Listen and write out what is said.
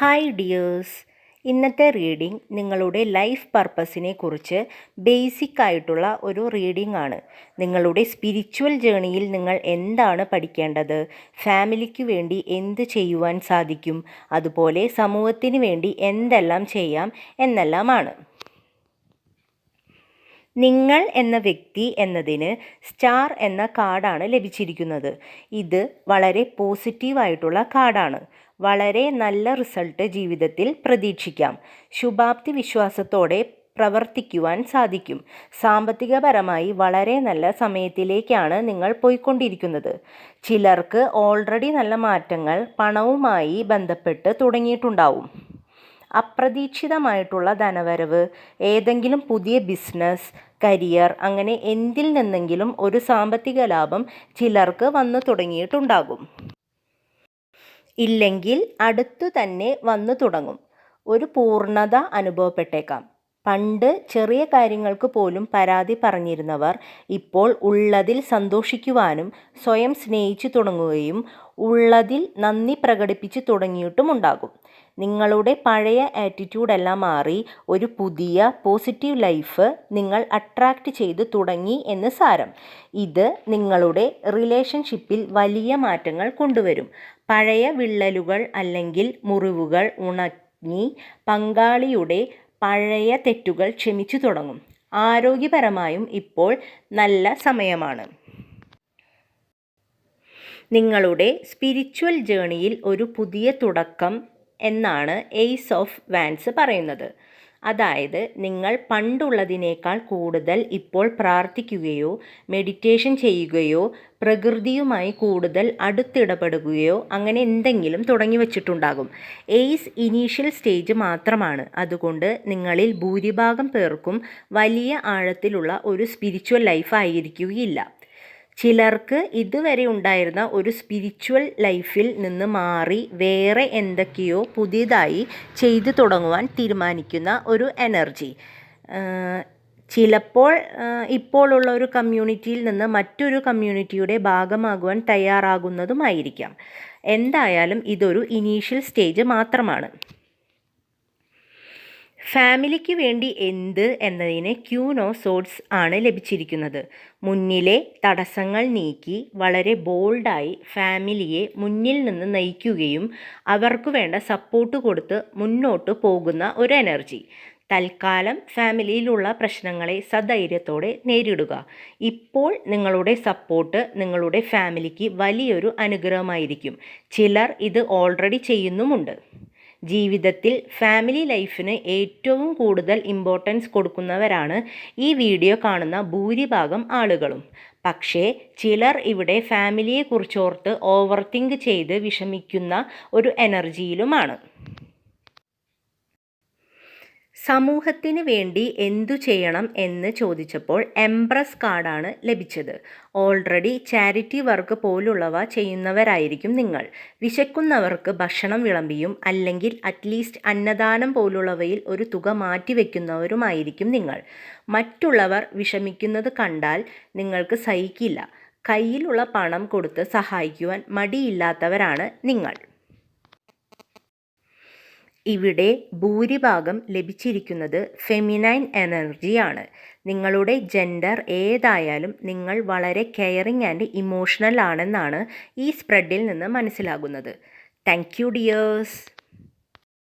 Hi dears ഇന്നത്തെ reading നിങ്ങളുടെ life പർപ്പസിനെ കുറിച്ച് ബേസിക് ആയിട്ടുള്ള ഒരു റീഡിംഗ് ആണ്. നിങ്ങളുടെ സ്പിരിച്വൽ ജേണിയിൽ നിങ്ങൾ എന്താണ് പഠിക്കേണ്ടത്? ഫാമിലിക്ക് വേണ്ടി എന്ത് ചെയ്യുവാൻ സാധിക്കും? അതുപോലെ സമൂഹത്തിന് വേണ്ടി എന്തെല്ലാം ചെയ്യാം? എന്നെല്ലാമാണ്. നിങ്ങൾ എന്ന വ്യക്തി എന്നതിന് സ്റ്റാർ എന്ന കാർഡാണ് ലഭിച്ചിരിക്കുന്നത്. ഇത് വളരെ പോസിറ്റീവായിട്ടുള്ള കാർഡാണ്. വളരെ നല്ല റിസൾട്ട് ജീവിതത്തിൽ പ്രതീക്ഷിക്കാം. ശുഭാപ്തി വിശ്വാസത്തോടെ പ്രവർത്തിക്കുവാൻ സാധിക്കും. സാമ്പത്തികപരമായി വളരെ നല്ല സമയത്തിലേക്കാണ് നിങ്ങൾ പോയിക്കൊണ്ടിരിക്കുന്നത്. ചിലർക്ക് ഓൾറെഡി നല്ല മാറ്റങ്ങൾ പണവുമായി ബന്ധപ്പെട്ട് തുടങ്ങിയിട്ടുണ്ടാവും. അപ്രതീക്ഷിതമായിട്ടുള്ള ധനവരവ് ഏതെങ്കിലും പുതിയ ബിസിനസ് കരിയർ അങ്ങനെ എന്തിൽ നിന്നെങ്കിലും ഒരു സാമ്പത്തിക ലാഭം ചിലർക്ക് വന്നു തുടങ്ങിയിട്ടുണ്ടാകും. ഇല്ലെങ്കിൽ അടുത്തു തന്നെ വന്നു തുടങ്ങും. ഒരു പൂർണത അനുഭവപ്പെട്ടേക്കാം. പണ്ട് ചെറിയ കാര്യങ്ങൾക്ക് പോലും പരാതി പറഞ്ഞിരുന്നവർ ഇപ്പോൾ ഉള്ളതിൽ സന്തോഷിക്കുവാനും സ്വയം സ്നേഹിച്ചു തുടങ്ങുകയും ഉള്ളതിൽ നന്ദി പ്രകടിപ്പിച്ചു തുടങ്ങിയിട്ടുമുണ്ടാകും നിങ്ങളുടെ പഴയ ആറ്റിറ്റ്യൂഡെല്ലാം മാറി ഒരു പുതിയ പോസിറ്റീവ് ലൈഫ് നിങ്ങൾ അട്രാക്റ്റ് ചെയ്തു തുടങ്ങി എന്ന് സാരം. ഇത് നിങ്ങളുടെ റിലേഷൻഷിപ്പിൽ വലിയ മാറ്റങ്ങൾ കൊണ്ടുവരും. പഴയ വിള്ളലുകൾ അല്ലെങ്കിൽ മുറിവുകൾ ഉണങ്ങി പങ്കാളിയുടെ പഴയ തെറ്റുകൾ ക്ഷമിച്ചു തുടങ്ങും. ആരോഗ്യപരമായും ഇപ്പോൾ നല്ല സമയമാണ്. നിങ്ങളുടെ സ്പിരിച്വൽ ജേണിയിൽ ഒരു പുതിയ തുടക്കം എന്നാണ് എയ്സ് ഓഫ് വാൻസ് പറയുന്നത്. അതായത് നിങ്ങൾ പണ്ടുള്ളതിനേക്കാൾ കൂടുതൽ ഇപ്പോൾ പ്രാർത്ഥിക്കുകയോ മെഡിറ്റേഷൻ ചെയ്യുകയോ പ്രകൃതിയുമായി കൂടുതൽ അടുത്തിടപെടുകയോ അങ്ങനെ എന്തെങ്കിലും തുടങ്ങി വച്ചിട്ടുണ്ടാകും. എയ്സ് ഇനീഷ്യൽ സ്റ്റേജ് മാത്രമാണ്. അതുകൊണ്ട് നിങ്ങളിൽ ഭൂരിഭാഗം പേർക്കും വലിയ ആഴത്തിലുള്ള ഒരു സ്പിരിച്വൽ ലൈഫ് ആയിരിക്കുകയില്ല. ചിലർക്ക് ഇതുവരെ ഉണ്ടായിരുന്ന ഒരു സ്പിരിച്വൽ ലൈഫിൽ നിന്ന് മാറി വേറെ എന്തൊക്കെയോ പുതിയതായി ചെയ്തു തുടങ്ങുവാൻ തീരുമാനിക്കുന്ന ഒരു എനർജി ചിലപ്പോൾ ഇപ്പോഴുള്ള ഒരു കമ്മ്യൂണിറ്റിയിൽ നിന്ന് മറ്റൊരു കമ്മ്യൂണിറ്റിയുടെ ഭാഗമാകുവാൻ തയ്യാറാകുന്നതുമായിരിക്കാം. എന്തായാലും ഇതൊരു ഇനീഷ്യൽ സ്റ്റേജ് മാത്രമാണ്. ഫാമിലിക്ക് വേണ്ടി എന്ത് എന്നതിന് ക്യൂനോ സോഡ്സ് ആണ് ലഭിച്ചിരിക്കുന്നത്. മുന്നിലെ തടസ്സങ്ങൾ നീക്കി വളരെ ബോൾഡായി ഫാമിലിയെ മുന്നിൽ നിന്ന് നയിക്കുകയും അവർക്ക് വേണ്ട സപ്പോർട്ട് കൊടുത്ത് മുന്നോട്ട് പോകുന്ന ഒരു എനർജി. തൽക്കാലം ഫാമിലിയിലുള്ള പ്രശ്നങ്ങളെ സധൈര്യത്തോടെ നേരിടുക. ഇപ്പോൾ നിങ്ങളുടെ സപ്പോർട്ട് നിങ്ങളുടെ ഫാമിലിക്ക് വലിയൊരു അനുഗ്രഹമായിരിക്കും. ചിലർ ഇത് ഓൾറെഡി ചെയ്യുന്നുമുണ്ട്. ജീവിതത്തിൽ ഫാമിലി ലൈഫിന് ഏറ്റവും കൂടുതൽ ഇമ്പോർട്ടൻസ് കൊടുക്കുന്നവരാണ് ഈ വീഡിയോ കാണുന്ന ഭൂരിഭാഗം ആളുകളും. പക്ഷേ ചിലർ ഇവിടെ ഫാമിലിയെക്കുറിച്ചോർത്ത് ഓവർ തിങ്ക് ചെയ്ത് വിഷമിക്കുന്ന ഒരു എനർജിയിലുമാണ് സമൂഹത്തിന് വേണ്ടി എന്തു ചെയ്യണം എന്ന് ചോദിച്ചപ്പോൾ എംപ്രസ് കാർഡാണ് ലഭിച്ചത്. ഓൾറെഡി ചാരിറ്റി വർക്ക് പോലുള്ളവ ചെയ്യുന്നവരായിരിക്കും നിങ്ങൾ. വിശക്കുന്നവർക്ക് ഭക്ഷണം വിളമ്പിയും അല്ലെങ്കിൽ അറ്റ്ലീസ്റ്റ് അന്നദാനം പോലുള്ളവയിൽ ഒരു തുക മാറ്റിവെക്കുന്നവരുമായിരിക്കും നിങ്ങൾ. മറ്റുള്ളവർ വിഷമിക്കുന്നത് കണ്ടാൽ നിങ്ങൾക്ക് സഹിക്കില്ല. കയ്യിലുള്ള പണം കൊടുത്ത് സഹായിക്കുവാൻ മടിയില്ലാത്തവരാണ് നിങ്ങൾ. ഇവിടെ ഭൂരിഭാഗം ലഭിച്ചിരിക്കുന്നത് ഫെമിനൈൻ എനർജിയാണ് നിങ്ങളുടെ ജെൻഡർ ഏതായാലും നിങ്ങൾ വളരെ കെയറിങ് ആൻഡ് ഇമോഷണൽ ആണെന്നാണ് ഈ സ്പ്രെഡിൽ നിന്ന് മനസ്സിലാകുന്നത്. Thank you dears